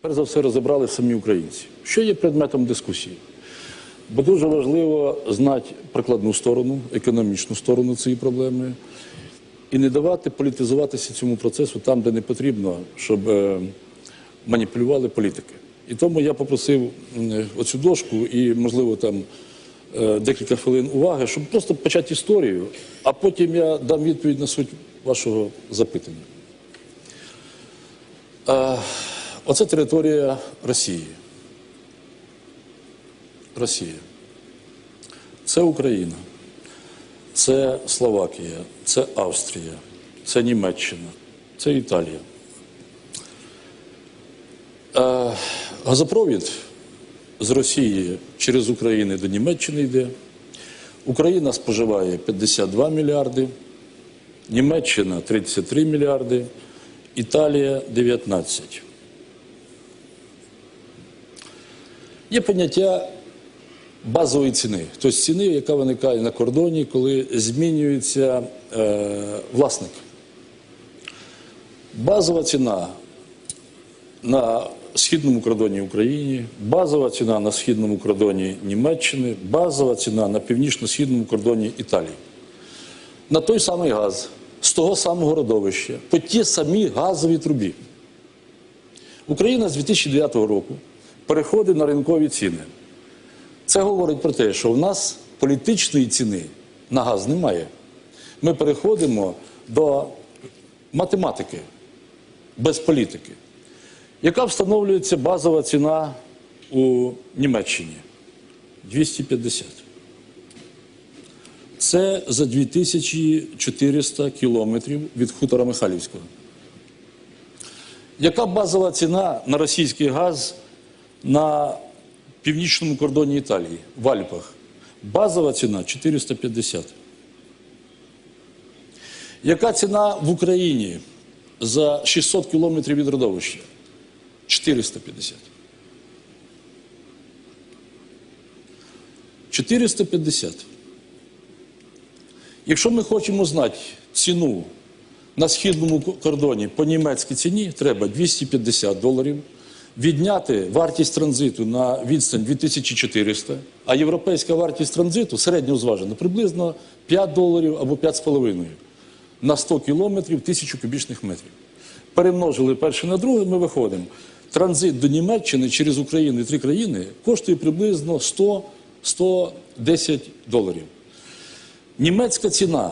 перш за все розібрали самі українці, що є предметом дискусії. Бо дуже важливо знати прикладну сторону, економічну сторону цієї проблеми і не давати політизуватися цьому процесу там, де не потрібно, щоб е, маніпулювали політики. І тому я попросив оцю дошку і, можливо, там е, декілька хвилин уваги, щоб просто почати історію, а потім я дам відповідь на суть вашого запитання. Оце територія Росії. Росія. Це Україна, це Словакія, це Австрія, це Німеччина, це Італія. Е, газопровід з Росії через Україну до Німеччини йде. Україна споживає 52 мільярди, Німеччина 33 мільярди, Італія 19. Є поняття базової ціни, тобто ціни, яка виникає на кордоні, коли змінюється е, власник. Базова ціна на східному кордоні України, базова ціна на східному кордоні Німеччини, базова ціна на північно-східному кордоні Італії. На той самий газ, з того самого родовища, по ті самі газові трубі. Україна з 2009 року переходить на ринкові ціни. Це говорить про те, що в нас політичної ціни на газ немає. Ми переходимо до математики без політики. Яка встановлюється базова ціна у Німеччині? 250. Це за 2400 кілометрів від хутора Михайлівського. Яка базова ціна на російський газ на північному кордоні Італії в Альпах? Базова ціна 450. Яка ціна в Україні за 600 кілометрів від родовища? 450. 450. Якщо ми хочемо знати ціну на східному кордоні по німецькій ціні, треба 250 доларів. Відняти вартість транзиту на відстань 2400, а європейська вартість транзиту середньо зважена приблизно 5 доларів або 5,5 на 100 кілометрів 1000 кубічних метрів. Перемножили перше на друге, ми виходимо. Транзит до Німеччини через Україну і три країни коштує приблизно 100-110 доларів. Німецька ціна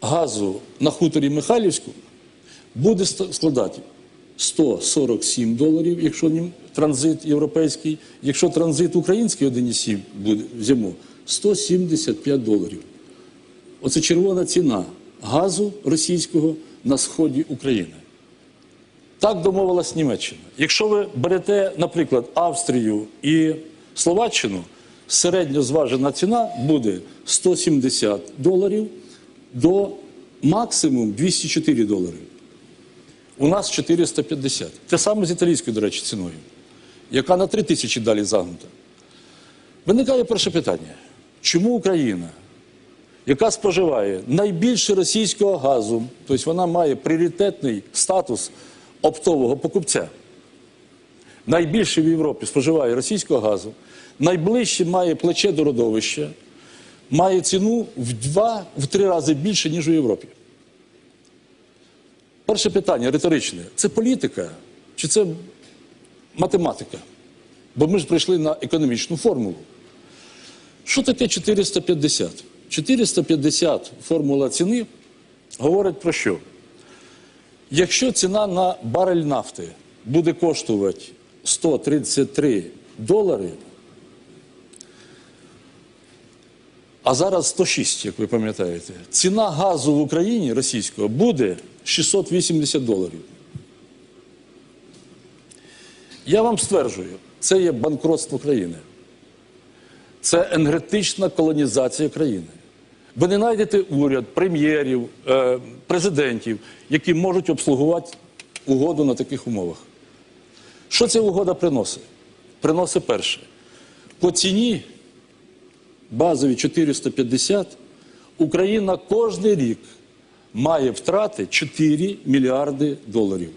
газу на хуторі Михайлівську буде складати 147 доларів, якщо транзит європейський, якщо транзит український 1,7 буде в зиму, 175 доларів. Оце червона ціна газу російського на сході України. Так домовилась Німеччина. Якщо ви берете, наприклад, Австрію і Словаччину, середньо зважена ціна буде 170 доларів до максимум 204 долари. У нас 450. Те саме з італійською, до речі, ціною, яка на 3 тисячі далі загнута. Виникає перше питання: чому Україна, яка споживає найбільше російського газу, тобто вона має пріоритетний статус оптового покупця, найбільше в Європі споживає російського газу, найближче має плече до родовища, має ціну в два, в три рази більше, ніж у Європі. Перше питання риторичне: це політика чи це математика? Бо ми ж прийшли на економічну формулу. Що таке 450? 450 формула ціни говорить про що? Якщо ціна на барель нафти буде коштувати 133 долари, а зараз 106, як ви пам'ятаєте, ціна газу в Україні російського буде 680 доларів. Я вам стверджую, це є банкротство країни. Це енергетична колонізація країни. Ви не знайдете уряд, прем'єрів, е, президентів, які можуть обслугувати угоду на таких умовах. Що ця угода приносить? Приносить перше. По ціні базові 450 Україна кожен рік має втрати 4 мільярди доларів.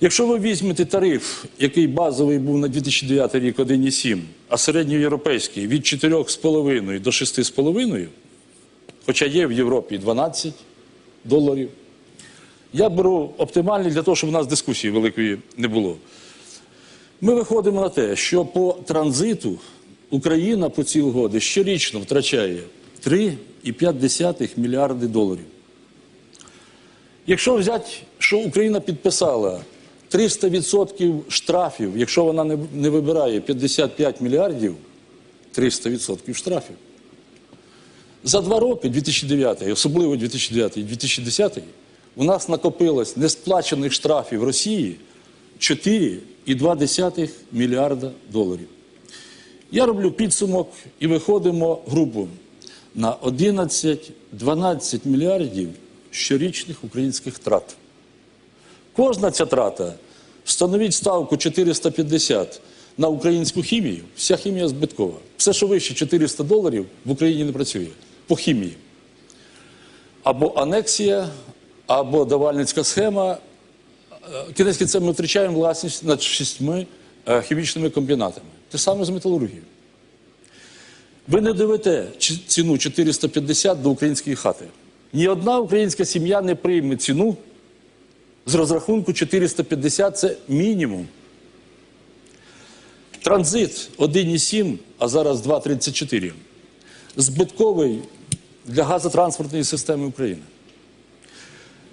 Якщо ви візьмете тариф, який базовий був на 2009 рік 1,7, а середньоєвропейський від 4,5 до 6,5, хоча є в Європі 12 доларів, я беру оптимальний для того, щоб у нас дискусії великої не було. Ми виходимо на те, що по транзиту Україна по цій угоді щорічно втрачає 3,5 мільярди доларів. Якщо взяти, що Україна підписала 300% штрафів, якщо вона не, вибирає 55 мільярдів, 300% штрафів. За два роки, 2009, особливо 2009 і 2010, у нас накопилось несплачених штрафів Росії 4,2 мільярда доларів. Я роблю підсумок і виходимо грубо на 11-12 мільярдів щорічних українських трат. Кожна ця трата встановіть ставку 450 на українську хімію, вся хімія збиткова. Все, що вище 400 доларів, в Україні не працює по хімії. Або анексія, або давальницька схема. Е, Кінець кінцем ми втрачаємо власність над шістьми е, хімічними комбінатами. Те саме з металургією. Ви не доведете ціну 450 до української хати. Ні одна українська сім'я не прийме ціну з розрахунку 450 це мінімум. Транзит 1,7, а зараз 2,34. Збитковий для газотранспортної системи України.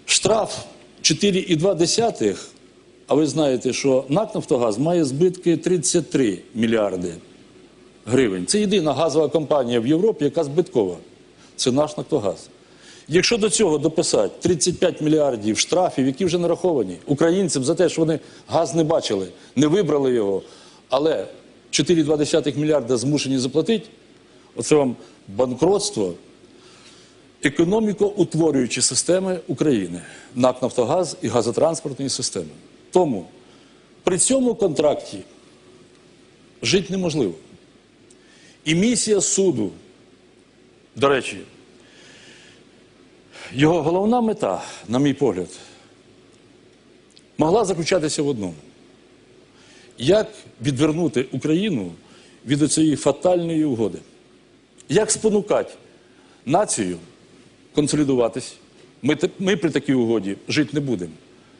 Штраф 4,2, а ви знаєте, що НАК Нафтогаз має збитки 33 мільярди гривень. Це єдина газова компанія в Європі, яка збиткова. Це наш Нафтогаз. Якщо до цього дописати 35 мільярдів штрафів, які вже нараховані українцям за те, що вони газ не бачили, не вибрали його, але 4,2 мільярда змушені заплатити, оце вам банкротство економіко-утворюючі системи України, НАК Нафтогаз і газотранспортної системи. Тому при цьому контракті жити неможливо. І місія суду, до речі, його головна мета, на мій погляд, могла заключатися в одному: як відвернути Україну від цієї фатальної угоди, як спонукати націю консолідуватись. Ми, ми при такій угоді жити не будемо.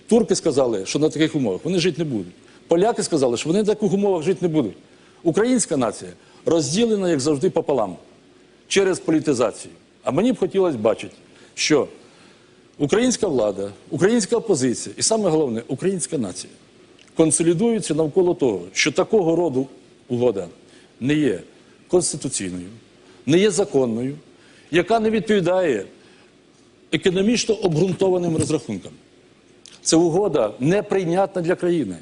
Турки сказали, що на таких умовах вони жити не будуть. Поляки сказали, що вони на таких умовах жити не будуть. Українська нація розділена, як завжди, пополам через політизацію. А мені б хотілося бачити, що українська влада, українська опозиція і саме головне, українська нація консолідуються навколо того, що такого роду угода не є конституційною, не є законною, яка не відповідає економічно обґрунтованим розрахункам. Це угода неприйнятна для країни.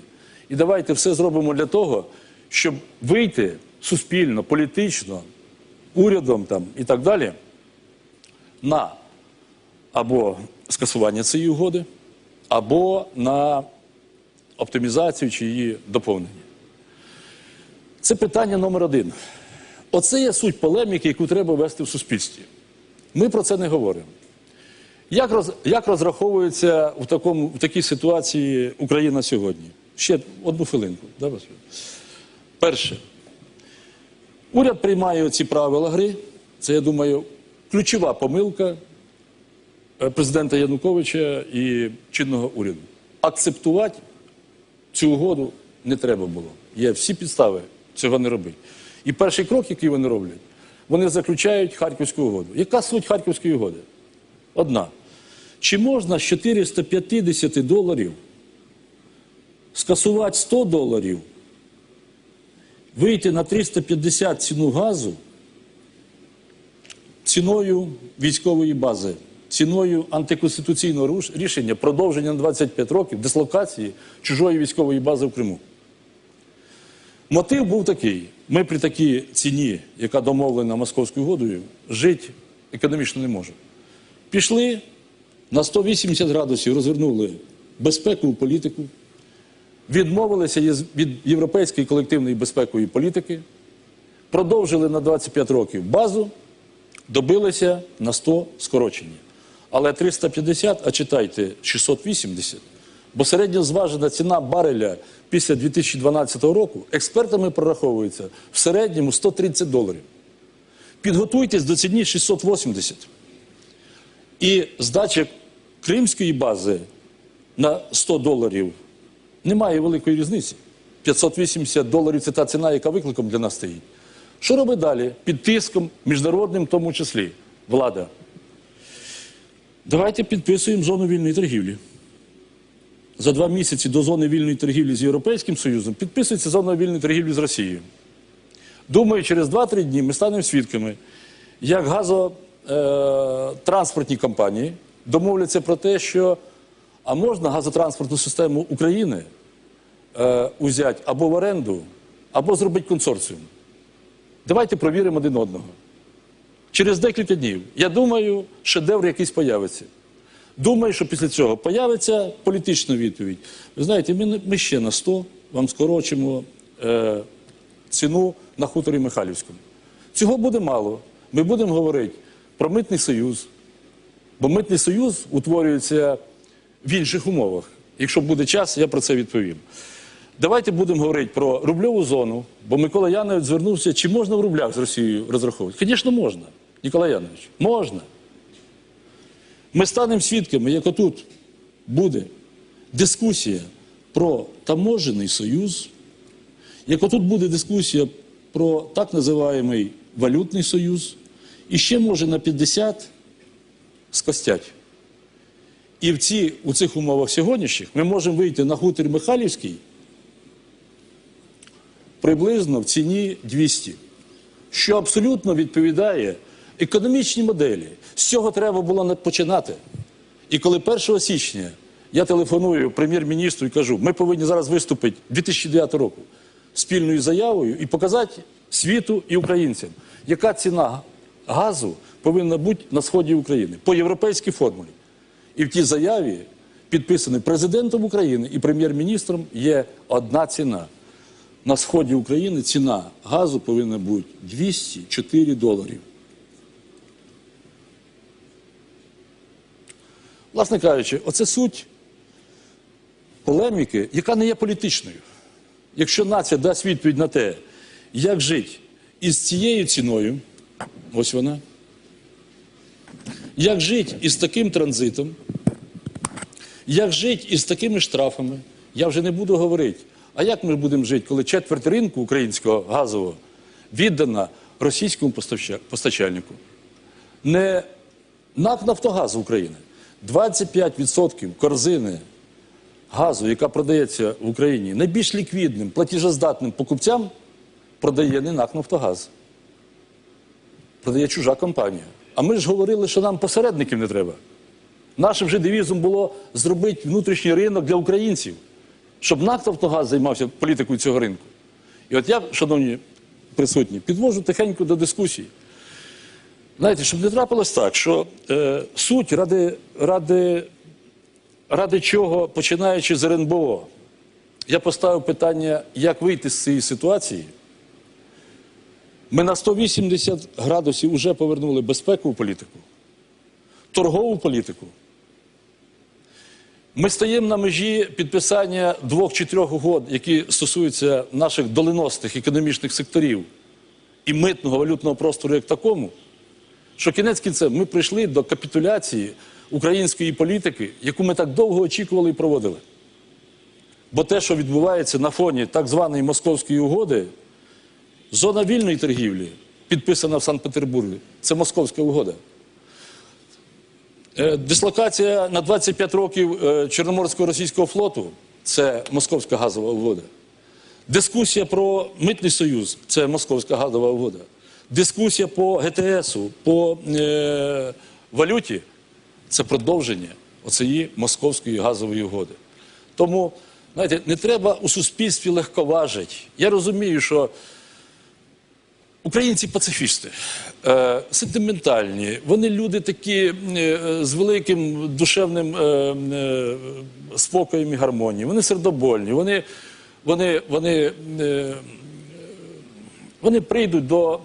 І давайте все зробимо для того, щоб вийти суспільно, політично, урядом там і так далі на або скасування цієї угоди, або на оптимізацію чи її доповнення. Це питання номер один. Оце є суть полеміки, яку треба вести в суспільстві. Ми про це не говоримо. Як, роз, як розраховується в, такому, в такій ситуації Україна сьогодні? Ще одну хвилинку. Да, Перше, уряд приймає ці правила гри. Це, я думаю, ключова помилка е, президента Януковича і чинного уряду. Акцептувати цю угоду не треба було. Є всі підстави цього не робити. І перший крок, який вони роблять, вони заключають Харківську угоду. Яка суть Харківської угоди? Одна. Чи можна з 450 доларів скасувати 100 доларів, вийти на 350 ціну газу ціною військової бази, ціною антиконституційного рішення продовження на 25 років дислокації чужої військової бази в Криму? Мотив був такий: ми при такій ціні, яка домовлена московською угодою, жити економічно не можемо. Пішли на 180 градусів, розвернули безпекову політику, відмовилися від європейської колективної безпекової політики, продовжили на 25 років базу, добилися на 100 скорочення. Але 350, а читайте 680, Бо середньозважена ціна бареля після 2012 року експертами прораховується в середньому 130 доларів. Підготуйтесь до ціні 680. І здача кримської бази на 100 доларів немає великої різниці. 580 доларів це та ціна, яка викликом для нас стоїть. Що робить далі? Під тиском, міжнародним в тому числі, влада. Давайте підписуємо зону вільної торгівлі. За два місяці до зони вільної торгівлі з Європейським Союзом підписується зона вільної торгівлі з Росією. Думаю, через 2-3 дні ми станемо свідками, як газотранспортні компанії домовляться про те, що а можна газотранспортну систему України е, узяти або в оренду, або зробити консорціум. Давайте провіримо один одного. Через декілька днів. Я думаю, шедевр якийсь появиться. Думаю, що після цього появиться політична відповідь. Ви знаєте, ми, ми ще на 100 вам скорочимо е, ціну на хуторі Михайлівському. Цього буде мало. Ми будемо говорити про митний союз. Бо митний союз утворюється в інших умовах. Якщо буде час, я про це відповім. Давайте будемо говорити про рубльову зону, бо Микола Янович звернувся, чи можна в рублях з Росією розраховувати? Звісно, можна. Нікола Янович, можна. Ми станемо свідками, як отут буде дискусія про таможений союз, як отут буде дискусія про так називаємий валютний союз, і ще може на 50 скостять. І в ці, у цих умовах сьогоднішніх ми можемо вийти на хутір Михайлівський приблизно в ціні 200, що абсолютно відповідає економічній моделі. З цього треба було починати. І коли 1 січня я телефоную прем'єр-міністру і кажу, ми повинні зараз виступити 2009 року спільною заявою і показати світу і українцям, яка ціна газу повинна бути на сході України по європейській формулі. І в тій заяві, підписаній президентом України і прем'єр-міністром, є одна ціна. На сході України ціна газу повинна бути 204 доларів. Власне кажучи, оце суть полеміки, яка не є політичною. Якщо нація дасть відповідь на те, як жити із цією ціною, ось вона, як жити із таким транзитом, як жити із такими штрафами, я вже не буду говорити. А як ми будемо жити, коли четверть ринку українського газового віддана російському постачальнику? Не НАК Нафтогаз України. 25% корзини газу, яка продається в Україні, найбільш ліквідним, платіжоздатним покупцям продає не НАК Нафтогаз. Продає чужа компанія. А ми ж говорили, що нам посередників не треба. Нашим же девізом було зробити внутрішній ринок для українців, щоб НАК Нафтогаз займався політикою цього ринку. І от я, шановні присутні, підвожу тихенько до дискусії. Знаєте, щоб не трапилось так, що е, суть ради, ради, ради чого, починаючи з РНБО, я поставив питання, як вийти з цієї ситуації. Ми на 180 градусів вже повернули безпекову політику, торгову політику. Ми стоїмо на межі підписання двох чи трьох угод, які стосуються наших доленосних економічних секторів і митного валютного простору як такому що кінець кінцем ми прийшли до капітуляції української політики, яку ми так довго очікували і проводили. Бо те, що відбувається на фоні так званої московської угоди, зона вільної торгівлі, підписана в Санкт-Петербурзі, це московська угода. Е, Дислокація на 25 років е, Чорноморського російського флоту це московська газова угода. Дискусія про митний союз це московська газова угода. Дискусія по ГТСу, по е, валюті це продовження оцієї московської газової угоди. Тому, знаєте, не треба у суспільстві легковажити. Я розумію, що українці пацифісти, е, сентиментальні, вони люди такі е, з великим душевним е, спокоєм і гармонією, вони сердобольні, вони, вони, вони вони прийдуть до,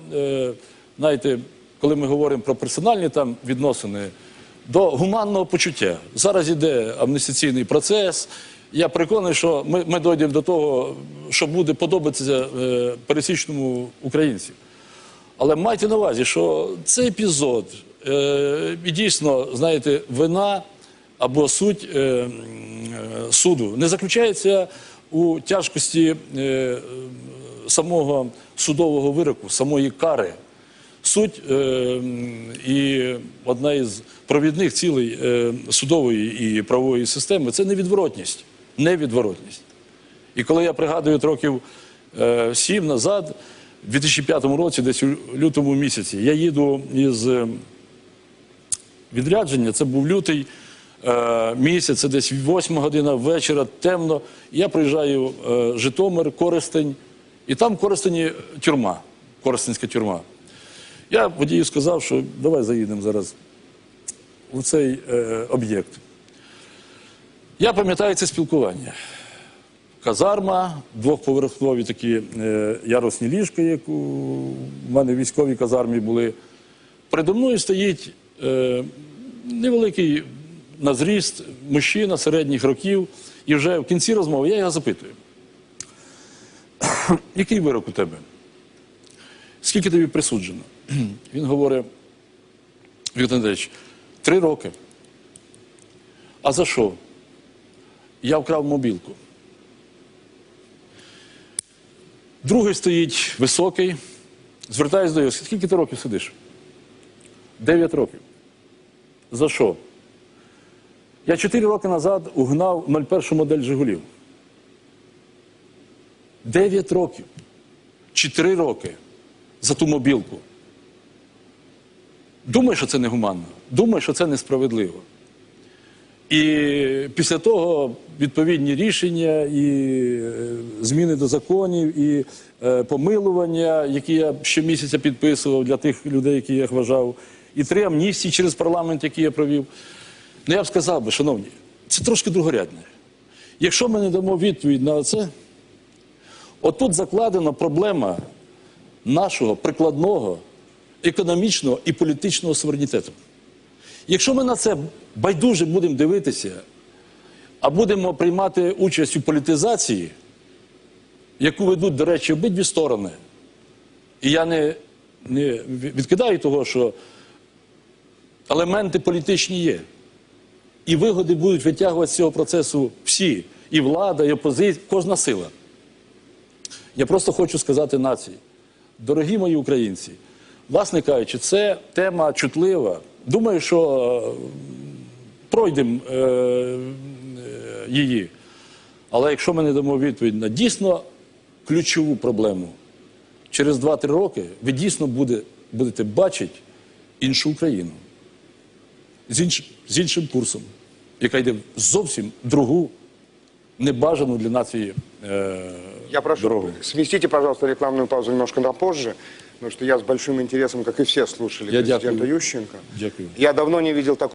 знаєте, коли ми говоримо про персональні там відносини, до гуманного почуття. Зараз іде амністиційний процес, Я переконаний, що ми, ми дійдемо до того, що буде подобатися пересічному українцю. Але майте на увазі, що цей епізод е, і дійсно, знаєте, вина або суть е, е, суду не заключається у тяжкості е, самого судового вироку, самої кари. Суть е, і одна із провідних цілей е, судової і правової системи це невідворотність. Невідворотність. І коли я пригадую років е, сім назад, в 2005 році, десь у лютому місяці, я їду із е, відрядження, це був лютий е, місяць, це десь 8 година вечора, темно. Я приїжджаю е, Житомир, Коростень, і там в Коростені тюрма, Коростенська тюрма. Я водію сказав, що давай заїдемо зараз у цей е, об'єкт. Я пам'ятаю це спілкування. Казарма, двохповерхові такі е, ярусні ліжка, як у мене в військовій казармі були. Передо мною стоїть е, невеликий на зріст мужчина середніх років, і вже в кінці розмови я його запитую. Який вирок у тебе? Скільки тобі присуджено? Він говорить, Віктор Андрійович, три роки. А за що? Я вкрав мобілку. Другий стоїть високий, звертаюся до його, скільки ти років сидиш? Дев'ять років. За що? Я чотири роки назад угнав 01 модель Жигулів. Дев'ять років. Чотири роки за ту мобілку. Думаю, що це негуманно. Думаю, що це несправедливо. І після того відповідні рішення, і е, зміни до законів, і е, помилування, які я щомісяця підписував для тих людей, які я вважав, і три амністії через парламент, які я провів. Ну я б сказав би, шановні, це трошки другорядне. Якщо ми не дамо відповідь на це, отут закладена проблема нашого прикладного економічного і політичного суверенітету. Якщо ми на це байдуже будемо дивитися, а будемо приймати участь у політизації, яку ведуть, до речі, обидві сторони, і я не, не відкидаю того, що елементи політичні є, і вигоди будуть витягувати з цього процесу всі, і влада, і опозиція, кожна сила. Я просто хочу сказати нації, дорогі мої українці, власне кажучи, це тема чутлива. Думаю, що е, пройдемо е, е, її. Але якщо ми не дамо відповідь на дійсно ключову проблему, через 2-3 роки ви дійсно буде, будете бачити іншу Україну з іншим, з іншим курсом, яка йде в зовсім другу, небажану для нації е, Я прошу, дорогу. сместите, пожалуйста, рекламную паузу немножко на позже, потому что я с большим интересом, как и все, слушали Я президента дякую. Ющенко. Дякую. Я давно не видел такого.